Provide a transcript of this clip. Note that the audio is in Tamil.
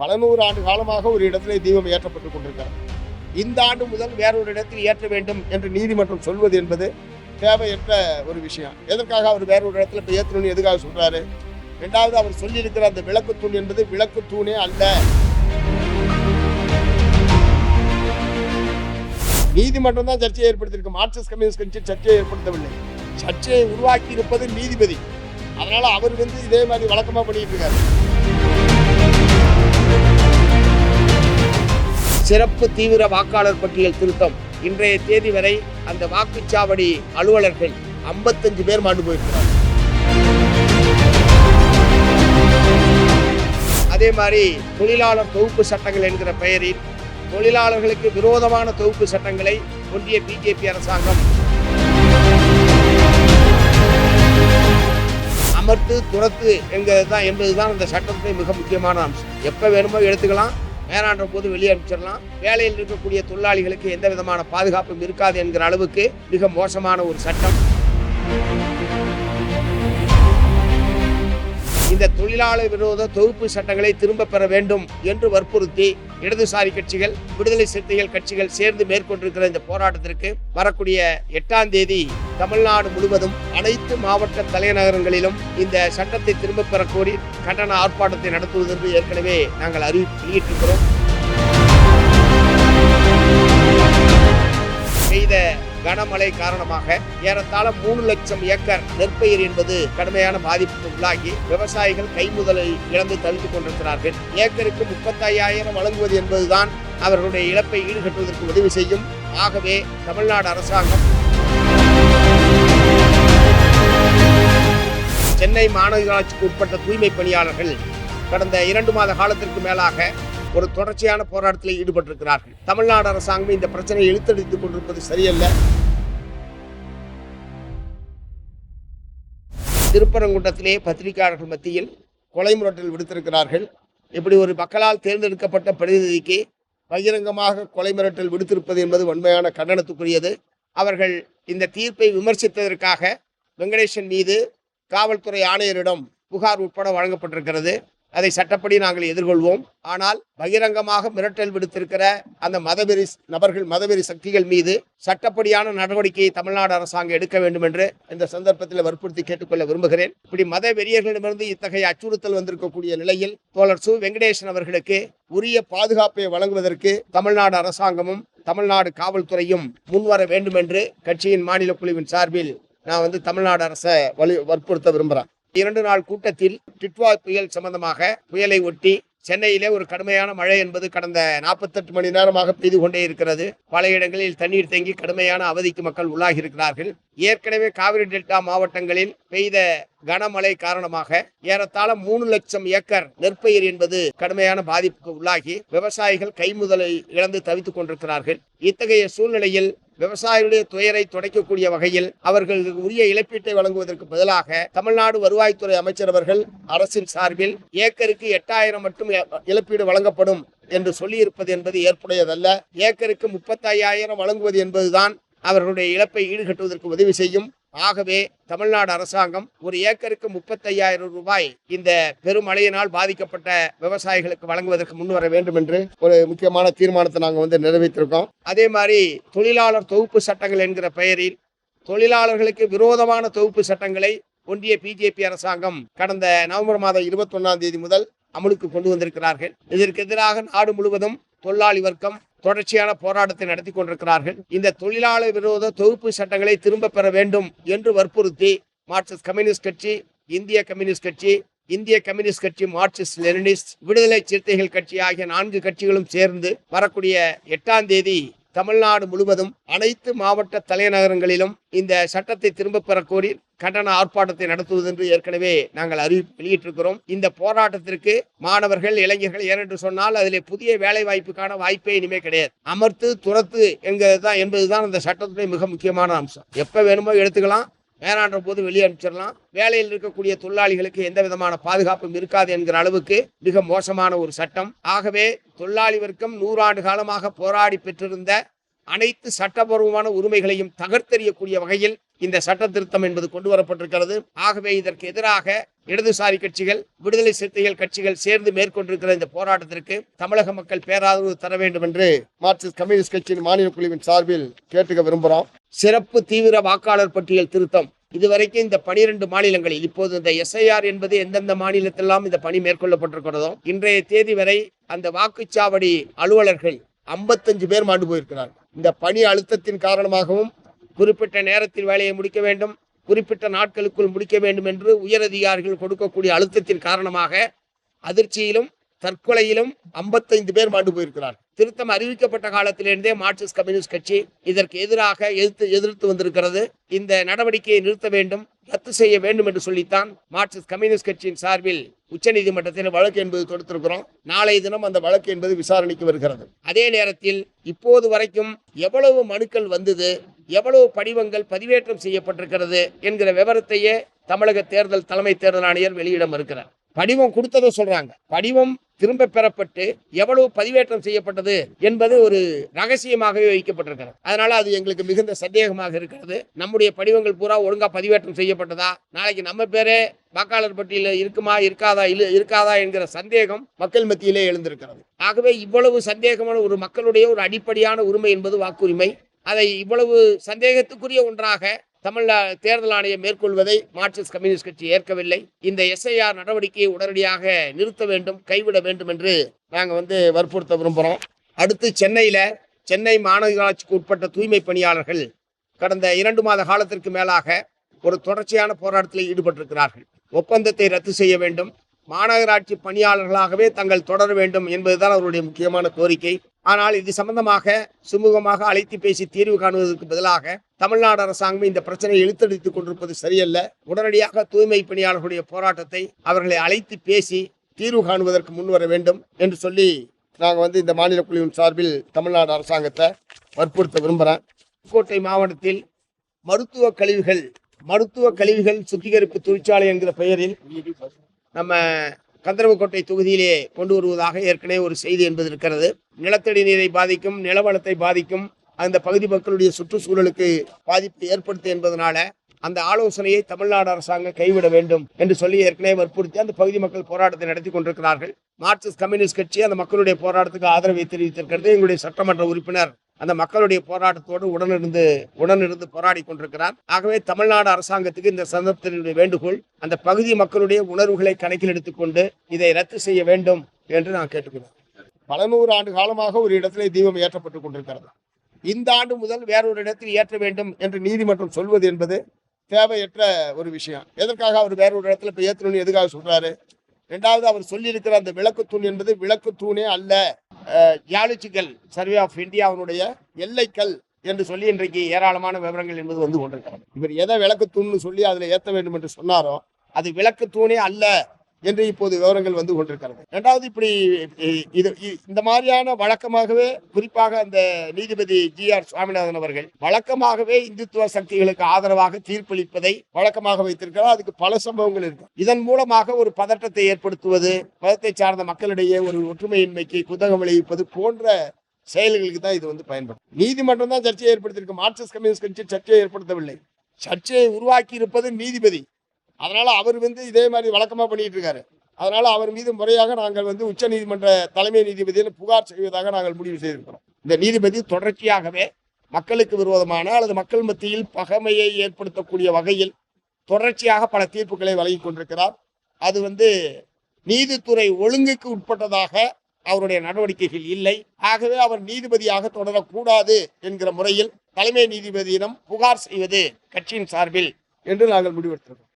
பல நூறு ஆண்டு காலமாக ஒரு இடத்திலே தீபம் ஏற்றப்பட்டுக் கொண்டிருக்கிறது இந்த ஆண்டு முதல் வேறொரு இடத்தில் ஏற்ற வேண்டும் என்று நீதிமன்றம் சொல்வது என்பது தேவையற்ற ஒரு விஷயம். எதற்காக அவர் வேறொரு இடத்துல இப்போ ஏற்றணும்னு எதுக்காக சொல்கிறாரு ரெண்டாவது அவர் சொல்லியிருக்கிற அந்த விளக்கு தூண் என்பது விளக்கு தூணே அல்ல. நீதிமன்றம் தான் சர்ச்சையை ஏற்படுத்தியிருக்கு. மார்க்சிஸ்ட் கம்யூனிஸ்ட் கட்சி சர்ச்சையை ஏற்படுத்தவில்லை. சர்ச்சையை உருவாக்கி இருப்பது நீதிபதி. அதனால அவர் வந்து இதே மாதிரி வழக்கமாக பண்ணிட்டு இருக்காரு. சிறப்பு தீவிர வாக்காளர் பட்டியல் திருத்தம். இன்றைய தேதி வரை அந்த வாக்குச்சாவடி அலுவலர்கள் 55 பேர் மாண்டு போயிருக்கிறார் அதே மாதிரி தொழிலாளர் தொகுப்பு சட்டங்கள் என்கிற பெயரில் தொழிலாளர்களுக்கு விரோதமான தொகுப்பு சட்டங்களை ஒன்றிய பிஜேபி அரசாங்கம் அமர்த்து துரத்து என்கிறது தான் என்பதுதான் இந்த சட்டத்தின் மிக முக்கியமான அம்சம். எப்போ வேணுமோ எடுத்துக்கலாம். வேணான்ற போது வெளியே அனுப்பிச்சிடலாம் வேலையில் இருக்கக்கூடிய தொழிலாளிகளுக்கு எந்த விதமான பாதுகாப்பும் இருக்காது என்கிற அளவுக்கு மிக மோசமான ஒரு சட்டம். இந்த தொழிலாளர் விரோத தொகுப்பு சட்டங்களை திரும்ப பெற வேண்டும் என்று வற்புறுத்தி இடதுசாரி கட்சிகள் விடுதலை சிறுத்தைகள் கட்சிகள் சேர்ந்து மேற்கொண்டிருக்கிற இந்த போராட்டத்திற்கு வரக்கூடிய எட்டாம் தேதி தமிழ்நாடு முழுவதும் அனைத்து மாவட்ட தலைநகரங்களிலும் இந்த சட்டத்தை திரும்ப பெற கோரி கண்டன ஆர்ப்பாட்டத்தை நடத்துவது என்று ஏற்கனவே நாங்கள் அறிவிப்பு வெளியிட்டிருக்கிறோம். செய்த கனமழை காரணமாக ஏறத்தாழ மூணு லட்சம் ஏக்கர் நெற்பயிர் என்பது கடுமையான பாதிப்புக்கு உள்ளாகி விவசாயிகள் கைமுதலை இழந்து தவித்துக் கொண்டிருக்கிறார்கள். ஏக்கருக்கு முப்பத்தையாயிரம் வழங்குவது என்பதுதான் அவர்களுடைய இழப்பை ஈடுகட்டுவதற்கு உதவி செய்யும். ஆகவே தமிழ்நாடு அரசாங்கம் சென்னை மாநகராட்சிக்கு உட்பட்ட தூய்மை பணியாளர்கள் கடந்த இரண்டு மாத காலத்திற்கு மேலாக ஒரு தொடர்ச்சியான போராட்டத்தில் ஈடுபட்டிருக்கிறார்கள். தமிழ்நாடு அரசாங்கம் இந்த பிரச்சனையை இழுத்தடித்துக் கொண்டிருப்பது சரியல்ல. திருப்பரங்குன்றத்திலே பத்திரிகையாளர்கள் மத்தியில் கொலை முரட்டல் விடுத்திருக்கிறார்கள். இப்படி ஒரு மக்களால் தேர்ந்தெடுக்கப்பட்ட பிரதிநிதிக்கு பகிரங்கமாக கொலை மிரட்டல் விடுத்திருப்பது என்பது வன்மையான கண்டனத்துக்குரியது. அவர்கள் இந்த தீர்ப்பை விமர்சித்ததற்காக வெங்கடேசன் மீது காவல்துறை ஆணையரிடம் புகார் உட்பட வழங்கப்பட்டிருக்கிறது. அதை சட்டப்படி நாங்கள் எதிர்கொள்வோம். ஆனால் பகிரங்கமாக மிரட்டல் விடுத்திருக்கிற அந்த மதவெறி நபர்கள் மதவெறி சக்திகள் மீது சட்டப்படியான நடவடிக்கையை தமிழ்நாடு அரசாங்கம் எடுக்க வேண்டும் என்று இந்த சந்தர்ப்பத்தில் வற்புறுத்தி கேட்டுக்கொள்ள விரும்புகிறேன். இப்படி மத வெறியர்களிடமிருந்து இத்தகைய அச்சுறுத்தல் வந்திருக்கக்கூடிய நிலையில் தோழர் சு. வெங்கடேசன் அவர்களுக்கு உரிய பாதுகாப்பை வழங்குவதற்கு தமிழ்நாடு அரசாங்கமும் தமிழ்நாடு காவல்துறையும் முன்வர வேண்டும் என்று கட்சியின் மாநில குழுவின் சார்பில் நான் வந்து தமிழ்நாடு அரசை வலி வற்புறுத்த விரும்புகிறேன் இரண்டு நாள் கூட்டத்தில் டிட்வா புயல் சம்பந்தமாக புயலை ஒட்டி சென்னையிலே ஒரு கடுமையான மழை என்பது கடந்த நாற்பத்தெட்டு மணி நேரமாக பெய்து கொண்டே இருக்கிறது. பல இடங்களில் தண்ணீர் தேங்கி கடுமையான அவதிக்கு மக்கள் உள்ளாகி இருக்கிறார்கள் ஏற்கனவே காவிரி டெல்டா மாவட்டங்களில் பெய்த கனமழை காரணமாக ஏறத்தாழ மூணு லட்சம் ஏக்கர் நெற்பயிர் என்பது கடுமையான பாதிப்புக்கு உள்ளாகி விவசாயிகள் கைமுதலை இழந்து தவித்துக் கொண்டிருக்கிறார்கள். இத்தகைய சூழ்நிலையில் விவசாயிகளுடைய துயரை துடைக்கக்கூடிய வகையில் அவர்களுக்கு உரிய இழப்பீட்டை வழங்குவதற்கு பதிலாக தமிழ்நாடு வருவாய்த்துறை அமைச்சர் அவர்கள் அரசின் சார்பில் ஏக்கருக்கு எட்டாயிரம் மட்டும் இழப்பீடு வழங்கப்படும் என்று சொல்லியிருப்பது என்பது ஏற்புடையதல்ல. ஏக்கருக்கு முப்பத்தையாயிரம் வழங்குவது என்பதுதான் அவர்களுடைய இழப்பை ஈடுகட்டுவதற்கு உதவி செய்யும். ஆகவே தமிழ்நாடு அரசாங்கம் ஒரு ஏக்கருக்கு முப்பத்தையாயிரம் ரூபாய் இந்த பெருமழையினால் பாதிக்கப்பட்ட விவசாயிகளுக்கு வழங்குவதற்கு முன்வர வேண்டும் என்று ஒரு முக்கியமான தீர்மானத்தை நாங்கள் வந்து நிறைவேற்றிருக்கோம். அதே மாதிரி தொழிலாளர் தொகுப்பு சட்டங்கள் என்கிற பெயரில் தொழிலாளர்களுக்கு விரோதமான தொகுப்பு சட்டங்களை ஒன்றிய பிஜேபி அரசாங்கம் கடந்த நவம்பர் மாதம் இருபத்தி ஒன்னாம் தேதி முதல் அமலுக்கு கொண்டு வந்திருக்கிறார்கள். இதற்கு எதிராக நாடு முழுவதும் தொழிலாளி வர்க்கம் தொடர்ச்சியான போராட்டத்தை நடத்தி கொண்டிருக்கிறார்கள். இந்த தொழிலாளர் விரோத தொகுப்பு சட்டங்களை திரும்ப பெற வேண்டும் என்று வற்புறுத்தி மார்க்சிஸ்ட் கம்யூனிஸ்ட் கட்சி இந்திய கம்யூனிஸ்ட் கட்சி இந்திய கம்யூனிஸ்ட் கட்சி மார்க்சிஸ்ட் லெனினிஸ்ட் விடுதலை சிறுத்தைகள் கட்சி ஆகிய நான்கு கட்சிகளும் சேர்ந்து வரக்கூடிய எட்டாம் தேதி தமிழ்நாடு முழுவதும் அனைத்து மாவட்ட தலைநகரங்களிலும் இந்த சட்டத்தை திரும்ப பெற கோரி கண்டன ஆர்ப்பாட்டத்தை நடத்துவது என்று ஏற்கனவே நாங்கள் அறிவிப்பு வெளியிட்டிருக்கிறோம். இந்த போராட்டத்திற்கு மாணவர்கள் இளைஞர்கள் ஏனென்று சொன்னால் அதிலே புதிய வேலை வாய்ப்புக்கான வாய்ப்பே இனிமே கிடையாது. அமர்த்து துரத்து என்கிறது தான் என்பதுதான் அந்த சட்டத்துடைய மிக முக்கியமான அம்சம். எப்ப வேணுமோ எடுத்துக்கலாம். வேணான்ற போது வெளியே அனுப்பிச்சிடலாம். வேலையில் இருக்கக்கூடிய தொழிலாளிகளுக்கு எந்த விதமான பாதுகாப்பும் இருக்காது என்கிற அளவுக்கு மிக மோசமான ஒரு சட்டம். ஆகவே தொழிலாளி வர்க்கம் நூறாண்டு காலமாக போராடி பெற்றிருந்த அனைத்து சட்டபூர்வமான உரிமைகளையும் தகர்த்தெறியக்கூடிய வகையில் இந்த சட்ட திருத்தம் என்பது கொண்டு வரப்பட்டிருக்கிறது. ஆகவே இதற்கு எதிராக இடதுசாரி கட்சிகள் விடுதலை சிறுத்தைகள் கட்சிகள் சேர்ந்து மேற்கொண்டிருக்கிற இந்த போராட்டத்திற்கு தமிழக மக்கள் பேராதரவு தர வேண்டும் என்று மார்க்சிஸ்ட் கம்யூனிஸ்ட் கட்சியின் மாநில குழுவின் சார்பில் கேட்டுக்க விரும்புகிறோம். சிறப்பு தீவிர வாக்காளர் பட்டியல் திருத்தம். இதுவரைக்கும் இந்த பனிரெண்டு மாநிலங்களில் இப்போது இந்த எஸ்ஐஆர் என்பது எந்தெந்த மாநிலத்திலாம் இந்த பணி மேற்கொள்ளப்பட்டிருக்கிறதோ இன்றைய தேதி வரை அந்த வாக்குச்சாவடி அலுவலர்கள் ஐம்பத்தஞ்சு பேர் மாண்டு போயிருக்கிறார்கள். இந்த பணி அழுத்தத்தின் காரணமாகவும் குறிப்பிட்ட நேரத்தில் வேலையை முடிக்க வேண்டும் குறிப்பிட்ட நாட்களுக்குள் முடிக்க வேண்டும் என்று உயர் அதிகாரிகள் கொடுக்கக்கூடிய அழுத்தத்தின் காரணமாக அதிர்ச்சியிலும் தற்கொலையிலும் ஐம்பத்தைந்து பேர் மாண்டு போயிருக்கிறார். திருத்தம் அறிவிக்கப்பட்ட காலத்திலிருந்தே மார்க்சிஸ்ட் கம்யூனிஸ்ட் கட்சி இதற்கு எதிராக எதிர்த்து எதிர்த்து வந்திருக்கிறது. இந்த நடவடிக்கையை நிறுத்த வேண்டும் ரத்து செய்ய வேண்டும் என்று சொல்லித்தான் மார்க்சிஸ்ட் கம்யூனிஸ்ட் கட்சியின் சார்பில் உச்சநீதிமன்றத்தில் வழக்கு என்பது தொடுத்திருக்கிறோம். நாளைய தினம் அந்த வழக்கு என்பது விசாரணைக்கு வருகிறது. அதே நேரத்தில் இப்போது வரைக்கும் எவ்வளவு மனுக்கள் வந்தது எவ்வளவு படிவங்கள் பதிவேற்றம் செய்யப்பட்டிருக்கிறது என்கிற விவரத்தையே தமிழக தேர்தல் தலைமை தேர்தல் ஆணையர் வெளியிடம் இருக்கிறார் படிவம் கொடுத்ததை சொல்றாங்க. படிவம் திரும்ப பெறப்பட்டு எவ்வளவு பதிவேற்றம் செய்யப்பட்டது என்பது ஒரு ரகசியமாகவே வைக்கப்பட்டிருக்கிறது. அதனால அது எங்களுக்கு மிகுந்த சந்தேகமாக இருக்கிறது. நம்முடைய படிவங்கள் பூரா ஒழுங்கா பதிவேற்றம் செய்யப்பட்டதா? நாளைக்கு நம்ம பேரே வாக்காளர் பட்டியலில் இருக்குமா இருக்காதா இல்ல இருக்காதா என்கிற சந்தேகம் மக்கள் மத்தியிலே எழுந்திருக்கிறது. ஆகவே இவ்வளவு சந்தேகமான ஒரு மக்களுடைய ஒரு அடிப்படையான உரிமை என்பது வாக்குரிமை. அதை இவ்வளவு சந்தேகத்துக்குரிய ஒன்றாக தமிழ்நா தேர்தல் ஆணையம் மேற்கொள்வதை மார்க்சிஸ்ட் கம்யூனிஸ்ட் கட்சி ஏற்கவில்லை. இந்த எஸ்ஐஆர் நடவடிக்கையை உடனடியாக நிறுத்த வேண்டும் கைவிட வேண்டும் என்று நாங்கள் வந்து வற்புறுத்த விரும்புகிறோம் அடுத்து சென்னையில் சென்னை மாநகராட்சிக்கு உட்பட்ட தூய்மை பணியாளர்கள் கடந்த இரண்டு மாத காலத்திற்கு மேலாக ஒரு தொடர்ச்சியான போராட்டத்தில் ஈடுபட்டிருக்கிறார்கள். ஒப்பந்தத்தை ரத்து செய்ய வேண்டும். மாநகராட்சி பணியாளர்களாகவே தங்கள் தொடர வேண்டும் என்பதுதான் அவருடைய முக்கியமான கோரிக்கை. ஆனால் இது சம்பந்தமாக சுமூகமாக அழைத்து பேசி தீர்வு காணுவதற்கு பதிலாக தமிழ்நாடு அரசாங்கம் இந்த பிரச்சனையை இழுத்தடித்துக் கொண்டிருப்பது சரியல்ல. உடனடியாக தூய்மை பணியாளர்களுடைய போராட்டத்தை அவர்களை அழைத்து பேசி தீர்வு காணுவதற்கு முன்வர வேண்டும் என்று சொல்லி நாங்கள் வந்து இந்த மாநில குழுவின் சார்பில் தமிழ்நாடு அரசாங்கத்தை வற்புறுத்த விரும்புகிறேன் புதுக்கோட்டை மாவட்டத்தில் மருத்துவ கழிவுகள் மருத்துவ கழிவுகள் சுத்திகரிப்பு தொழிற்சாலை என்கிற பெயரில் நம்ம கந்தரவக்கோட்டை தொகுதியிலே கொண்டு வருவதாக ஏற்கனவே ஒரு செய்தி என்பது இருக்கிறது. நிலத்தடி நீரை பாதிக்கும் நிலவளத்தை பாதிக்கும் அந்த பகுதி மக்களுடைய சுற்றுச்சூழலுக்கு பாதிப்பு ஏற்படுத்து என்பதனால அந்த ஆலோசனையை தமிழ்நாடு அரசாங்கம் கைவிட வேண்டும் என்று சொல்லி ஏற்கனவே வற்புறுத்தி அந்த பகுதி மக்கள் போராட்டத்தை நடத்தி கொண்டிருக்கிறார்கள். மார்க்சிஸ்ட் கம்யூனிஸ்ட் கட்சி அந்த மக்களுடைய போராட்டத்துக்கு ஆதரவை தெரிவித்திருக்கிறது. எங்களுடைய சட்டமன்ற உறுப்பினர் அந்த மக்களுடைய போராட்டத்தோடு உடனிருந்து உடனிருந்து போராடி கொண்டிருக்கிறார். ஆகவே தமிழ்நாடு அரசாங்கத்துக்கு இந்த சந்தர்ப்பத்தினுடைய வேண்டுகோள் அந்த பகுதி மக்களுடைய உணர்வுகளை கணக்கில் எடுத்துக்கொண்டு இதை ரத்து செய்ய வேண்டும் என்று நான் கேட்டுக்கிறேன். பல நூறு ஆண்டு காலமாக ஒரு இடத்திலே தீபம் ஏற்றப்பட்டுக் கொண்டிருக்கிறது. இந்த ஆண்டு முதல் வேறொரு இடத்தில் ஏற்ற வேண்டும் என்று நீதிமன்றம் சொல்வது என்பது தேவையற்ற ஒரு விஷயம். எதற்காக அவர் வேறொரு இடத்துல இப்போ ஏற்றணும்னு எதுக்காக சொல்றாரு? ரெண்டாவது அவர் சொல்லியிருக்கிற அந்த விளக்குத்தூண் என்பது விளக்கு தூணே அல்ல ஜியாலஜிக்கல் சர்வே ஆஃப் இந்தியாவினுடைய எல்லைக்கல் என்று சொல்லி இன்றைக்கு ஏராளமான விவரங்கள் என்பது வந்து கொண்டிருக்கிறது. இவர் எதை விளக்குத்தூண்னு சொல்லி அதில் ஏற்ற வேண்டும் என்று சொன்னாரோ அது விளக்கு தூணே அல்ல. என்று இப்போது விவரங்கள் வந்து கொண்டிருக்கிறது. ரெண்டாவது இப்படி இது இ- இந்த மாதிரியான வழக்கமாகவே குறிப்பாக அந்த நீதிபதி ஜி ஆர் சுவாமிநாதன் அவர்கள் வழக்கமாகவே இந்துத்துவ சக்திகளுக்கு ஆதரவாக தீர்ப்பளிப்பதை வழக்கமாக வைத்திருக்கிறார். அதுக்கு பல சம்பவங்கள் இருக்கு. இதன் மூலமாக ஒரு பதட்டத்தை ஏற்படுத்துவது மதத்தை சார்ந்த மக்களிடையே ஒரு ஒற்றுமையின்மைக்கு குதகம் விளைவிப்பது போன்ற செயல்களுக்கு தான் இது வந்து பயன்படும். நீதிமன்றம் தான் சர்ச்சையை ஏற்படுத்தியிருக்கு. மார்க்சிஸ்ட் கம்யூனிஸ்ட் கட்சி சர்ச்சையை ஏற்படுத்தவில்லை. சர்ச்சையை உருவாக்கி இருப்பது நீதிபதி. அதனால் அவர் வந்து இதே மாதிரி வழக்கமாக பண்ணிட்டு இருக்காரு. அதனால் அவர் மீது முறையாக நாங்கள் வந்து உச்ச நீதிமன்ற தலைமை நீதிபதியில் புகார் செய்வதாக நாங்கள் முடிவு செய்திருக்கிறோம். இந்த நீதிபதி தொடர்ச்சியாகவே மக்களுக்கு விரோதமான அல்லது மக்கள் மத்தியில் பகைமையை ஏற்படுத்தக்கூடிய வகையில் தொடர்ச்சியாக பல தீர்ப்புகளை வழங்கி கொண்டிருக்கிறார். அது வந்து நீதித்துறை ஒழுங்குக்கு உட்பட்டதாக அவருடைய நடவடிக்கைகள் இல்லை. ஆகவே அவர் நீதிபதியாக தொடரக்கூடாது என்கிற முறையில் தலைமை நீதிபதியிடம் புகார் செய்வது கட்சியின் சார்பில் என்று நாங்கள் முடிவெடுத்திருக்கிறோம்.